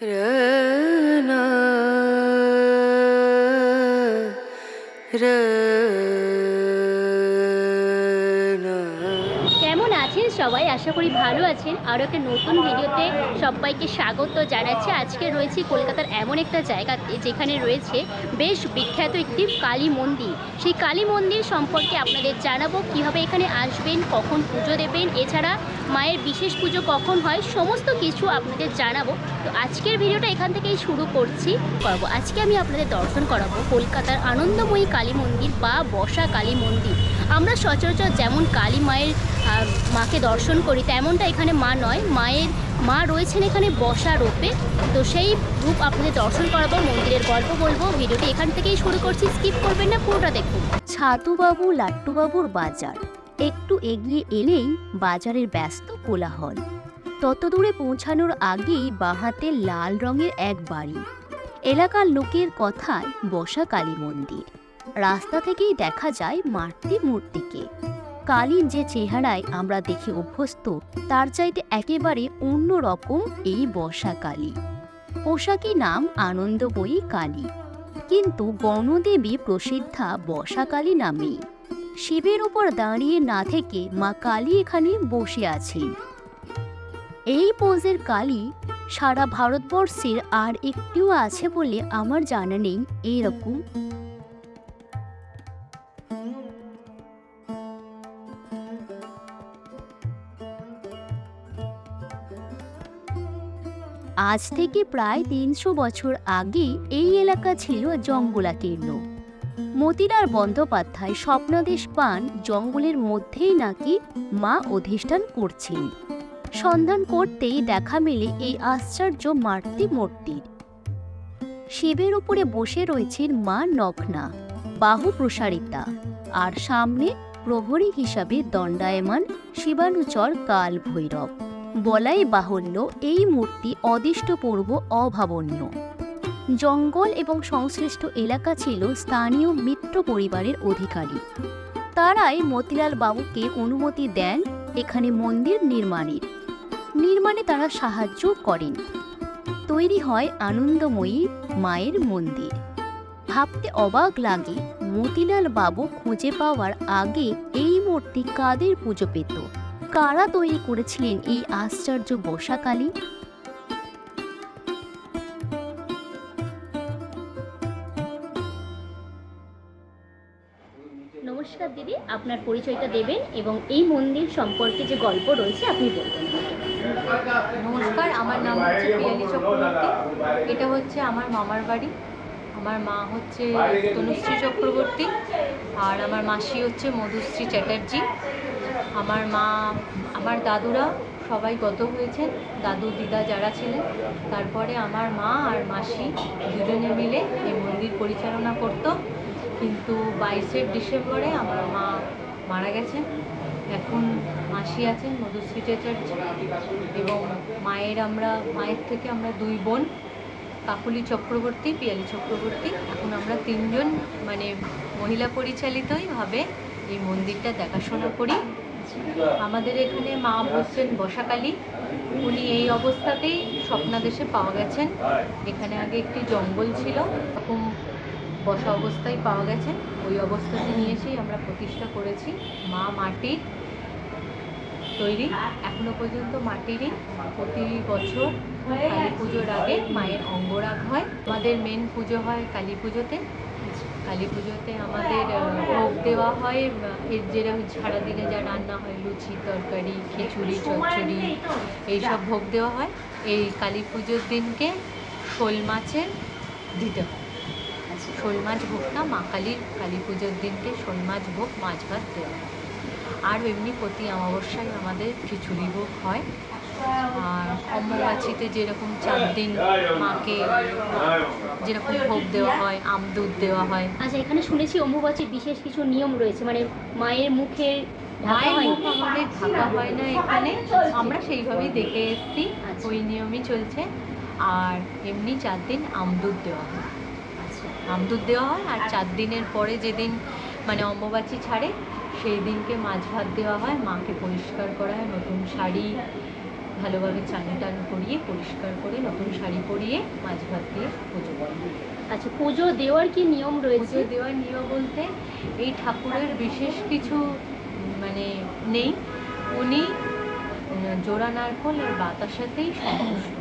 রনা সবাই আশা করি ভালো আছেন। আরও একটা নতুন ভিডিওতে সবাইকে স্বাগত জানাচ্ছি। আজকে রয়েছি কলকাতার এমন একটা জায়গাতে যেখানে রয়েছে বেশ বিখ্যাত একটি কালী মন্দির। সেই কালী মন্দির সম্পর্কে আপনাদের জানাব, কীভাবে এখানে আসবেন, কখন পুজো দেবেন, এছাড়া মায়ের বিশেষ পুজো কখন হয়, সমস্ত কিছু আপনাদের জানাব। তো আজকের ভিডিওটা এখান থেকেই শুরু করছি, করব। আজকে আমি আপনাদের দর্শন করাবো কলকাতার আনন্দময়ী কালী মন্দির বা বসা কালী মন্দির। আমরা সচরাচর যেমন কালী মায়ের মাকে দর্শন করি, তেমনটা এখানে মা নয়, মায়ের, মা রয়েছেন এখানে বসা রূপে। তো সেই রূপ আপনাদের দর্শন করাবো, মন্দিরের গল্প বলব, ভিডিওটি এখান থেকেই শুরু করছি, স্কিপ করবেন না, পুরোটা দেখুন। ছাতুবাবু, লাট্টুবাবুর বাজার। একটু এগিয়ে এলেই বাজারের ব্যস্ত কোলাহল। তত দূরে পৌঁছানোর আগেই বাঁহাতে লাল রঙের এক বাড়ি। এলাকার লোকের কথায় বসা কালী মন্দির। রাস্তা থেকেই দেখা যায় মাতৃ মূর্তিকে কালীর যে চেহারায় আমরা দেখে অভ্যস্ত, তার চাইতে একেবারে অন্য রকম এই বসা কালী। পোশাকি নাম আনন্দময়ী কালী। কিন্তু গণদেবী প্রসিদ্ধা বসাকালী নামেই। শিবের উপর দাঁড়িয়ে না থেকে মা কালী এখানে বসে আছেন। এই পোজের কালী সারা ভারতবর্ষের আর একটিও আছে বলে আমার জানা নেই এইরকম আজ থেকে প্রায় তিনশো বছর আগে এই এলাকা ছিল জঙ্গলাকীর্ণ মতিলাল বন্দ্যোপাধ্যায় স্বপ্নাদেশ পান জঙ্গলের মধ্যেই নাকি মা অধিষ্ঠান করছেন। সন্ধান করতেই দেখা মেলে এই আশ্চর্য মাতৃ মূর্তির। শিবের উপরে বসে রয়েছেন মা নগ্না, বাহু প্রসারিতা আর সামনে প্রহরী হিসাবে দণ্ডায়মান শিবানুচর কাল ভৈরব বলাই বাহুল্য এই মূর্তি অদিষ্টপূর্ব অভাবনীয়। জঙ্গল এবং সংশ্লিষ্ট এলাকা ছিল স্থানীয় মিত্র পরিবারের অধিকারী। তারাই মতিলাল বাবুকে অনুমতি দেন এখানে মন্দির নির্মাণের। নির্মাণে তারা সাহায্য করেন। তৈরি হয় আনন্দময়ী মায়ের মন্দির। ভাবতে অবাক লাগে মতিলাল বাবু খুঁজে পাওয়ার আগে এই মূর্তি কাদের পুজো পেত। কারা তৈরি করেছিলেন এই আশ্চর্য বর্ষাকালী? নমস্কার দিদি আপনার পরিচয়টা দেবেন এবং এই মন্দির সম্পর্কে যে গল্প রয়েছে আপনি বলবেন। নমস্কার আমার নাম হচ্ছে পিয়ালি চক্রবর্তী। এটা হচ্ছে আমার মামার বাড়ি। আমার মা হচ্ছে তনুশ্রী চক্রবর্তী। আর আমার মাসি হচ্ছে মধুশ্রী চ্যাটার্জি। আমার মা, আমার দাদুরা সবাই গত হয়েছেন। দাদু, দিদা যারা ছিলেন, তারপরে আমার মা আর মাসি দুজনে মিলে এই মন্দির পরিচালনা করত। কিন্তু বাইশে ডিসেম্বরে আমার মা মারা গেছেন। এখন মাসি আছেন মধুশ্রী চ্যাটার্জি এবং মায়ের আমরা, মায়ের থেকে আমরা দুই বোন, কাকুলি চক্রবর্তী, পিয়ালি চক্রবর্তী। এখন আমরা তিনজন মানে মহিলা পরিচালিতই ভাবে এই মন্দিরটা দেখাশোনা করি। আমাদের এখানে মা বসছেন বসাকালী। উনি এই অবস্থাতেই স্বপ্নাদেশে পাওয়া গেছেন। এখানে আগে একটি জঙ্গল ছিল, এরকম বসা অবস্থায় পাওয়া গেছেন ওই অবস্থাতে নিয়ে এসেই আমরা প্রতিষ্ঠা করেছি। মা মাটির তৈরি, এখনও পর্যন্ত মাটিরই। প্রতি বছর কালী পুজোর আগে মায়ের অঙ্গরাগ হয়। আমাদের মেন পুজো হয় কালী পুজোতে। কালী পুজোতে আমাদের ভোগ দেওয়া হয় এর যেরকম সারাদিনে যা রান্না হয়, লুচি, তরকারি, খিচুড়ি, চচ্চড়ি, এইসব ভোগ দেওয়া হয়। এই কালী পুজোর দিনকে শোল মাছের দিতে হয়। শোল মাছ ভোগটা মা কালীর, কালী পুজোর দিনকে শোল মাছ ভোগ, মাছ ভাত দেওয়া হয়। আর এমনি প্রতি অমাবস্যায় আমাদের খিচুড়ি ভোগ হয়। আর অম্বুবাচিতে যেরকম চার দিন মাকে যেরকম ভোগ দেওয়া হয় আম দুধ দেওয়া হয়। আচ্ছা এখানে শুনেছি অম্বুবাচীর বিশেষ কিছু নিয়ম রয়েছে মানে মায়ের মায়ের মুখ আমাদের ঢাকা হয় না এখানে আমরা সেইভাবেই দেখে এসেছি আচ্ছা। ওই নিয়মই চলছে। আর এমনি চার দিন আম দুধ দেওয়া হয়। আচ্ছা। আম দুধ দেওয়া হয় আর চার দিনের পরে যেদিন মানে অম্বুবাচী ছাড়ে সেই দিনকে মাছ ভাত দেওয়া হয় মাকে পরিষ্কার করা হয় নতুন শাড়ি ভালোভাবে চান টান করিয়ে পরিষ্কার করে নতুন শাড়ি পরিয়ে মাছ ভাত দিয়ে পুজো করে আচ্ছা পুজো দেওয়ার কি নিয়ম রয়েছে? পুজো দেওয়ার নিয়ম বলতে এই ঠাকুরের বিশেষ কিছু মানে নেই। উনি জোড়া নারকল আর বাতাসাতেই সন্তুষ্ট।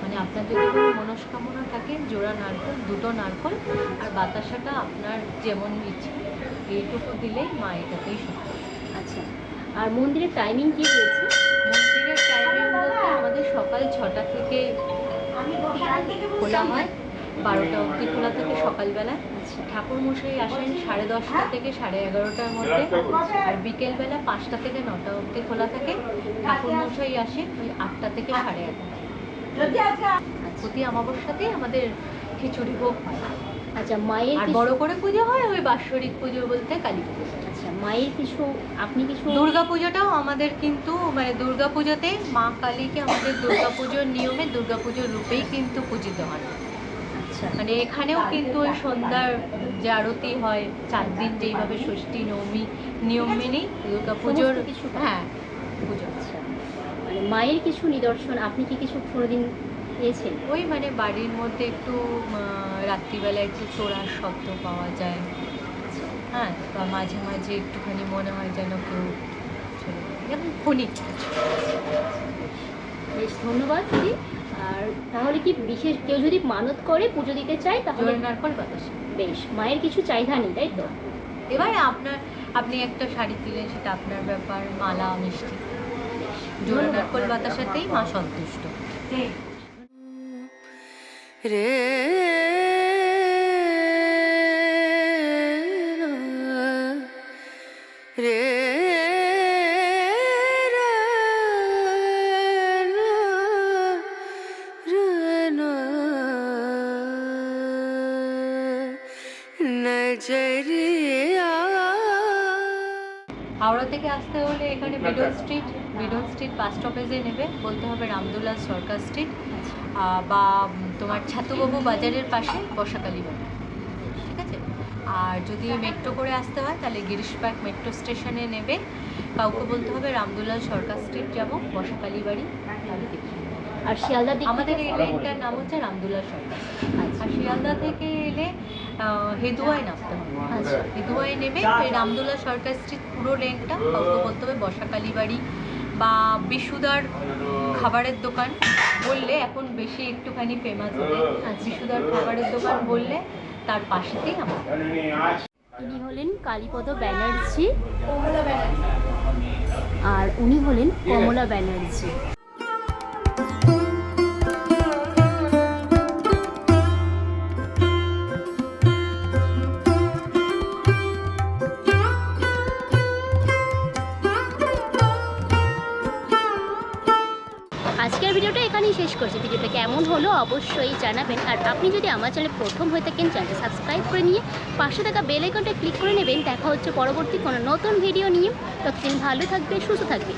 মানে আপনার যদি কোনো মনস্কামনা থাকে জোড়া নারকল দুটো নারকল আর বাতাসাটা আপনার যেমন ইচ্ছে এইটুকু দিলেই মা এটাতেই সন্তুষ্ট। আচ্ছা আর মন্দিরের টাইমিং কি রয়েছে? আমাদের সকাল ছটা থেকে খোলা হয় বারোটা অবধি খোলা থাকে সকালবেলা। ঠাকুর মশাই আসেন সাড়ে দশটা থেকে সাড়ে এগারোটার মধ্যে। আর বিকেলবেলা পাঁচটা থেকে নটা অবধি খোলা থাকে। ঠাকুর মশাই আসেন ওই আটটা থেকে সাড়ে এগারোটা প্রতি অমাবস্যাতেই আমাদের খিচুড়ি ভোগ হয়। আচ্ছা মায়ের আর বড় করে পুজো হয় ওই বাৎসরিক পুজো বলতে কালী পুজো। মায়ের কিছু আপনি কিছু দুর্গা পুজোটাও আমাদের কিন্তু মানে দুর্গা পুজোতে মা কালীকে আমাদের দুর্গা পুজোর নিয়মে দুর্গা পুজোর রূপেই কিন্তু পূজিত হয়। আচ্ছা। মানে এখানেও কিন্তু ওই সন্ধ্যার যে আরতি হয় চার দিন যেইভাবে ষষ্ঠী নবমী নিয়ম মেনেই দুর্গা পুজোর কিছু হ্যাঁ পুজো। আচ্ছা। মানে মায়ের কিছু নিদর্শন আপনি কি কিছু কোনোদিন পেয়েছেন? ওই মানে বাড়ির মধ্যে একটু রাত্রিবেলা একটু চোরার শব্দ পাওয়া যায়। হ্যাঁ বা মাঝে মাঝে একটুখানি মনে হয় যেন কেউ চলে। যেমন ক্ষণিক বেশ ধন্যবাদ দিদি। আর তাহলে কি বিশেষ কেউ যদি মানত করে পুজো দিতে চায় তাহলে জোরে নারকল বাতাসে। বেশ মায়ের কিছু চাহিদা নেই তাই তো? এবার আপনার আপনি একটা শাড়ি দিলেন সেটা আপনার ব্যাপার মালা মিষ্টি। জোরে নারকল বাতাসাতেই মা সন্তুষ্ট। রে হাওড়া থেকে আসতে হলে এখানে Beadon street Beadon street bus স্টপেজে নেবে। বলতে হবে রামদুল্লাহ সরকার স্ট্রিট বা তোমার ছাতুবাবু বাজারের পাশে বসাকালী বাজার। ঠিক আছে? আর যদি মেট্রো করে আসতে হয় তাহলে গিরিশ পার্ক মেট্রো স্টেশনে নেবে। কাউকে বলতে হবে রামদুল্লাহ সরকার স্ট্রিট যাব বসাকালী বাড়ি। আর শিয়ালদা আমাদের এই লাইনটার নাম হচ্ছে রামদুল্লাহ সরকার আচ্ছা। আর শিয়ালদা থেকে এলে হেদুয়ায় নামতে হবে। আচ্ছা। হেদুয়ায় নেবে এই রামদুল্লাহ সরকার স্ট্রিট পুরো লেনটা কাউকে বলতে হবে বসাকালী বাড়ি বা বিশুদার খাবারের দোকান বললে এখন বেশি একটুখানি ফেমাস হবে। বিশুদার খাবারের দোকান বললে তার পাশেতেই আমার। ইনি হলেন কালীপদ ব্যানার্জি। আর উনি হলেন কমলা ব্যানার্জি। আজকের ভিডিওটা এখানেই শেষ করছি। ভিডিওটা কেমন হলো অবশ্যই জানাবেন। আর আপনি যদি আমার চ্যানেল প্রথম হয়ে থাকেন, চ্যানেলটা সাবস্ক্রাইব করে নিয়ে পাশে থাকা বেল আইকনটা ক্লিক করে নেবেন। দেখা হচ্ছে পরবর্তী কোনো নতুন ভিডিও নিয়ে। ততদিন ভালো থাকবে, সুস্থ থাকবে।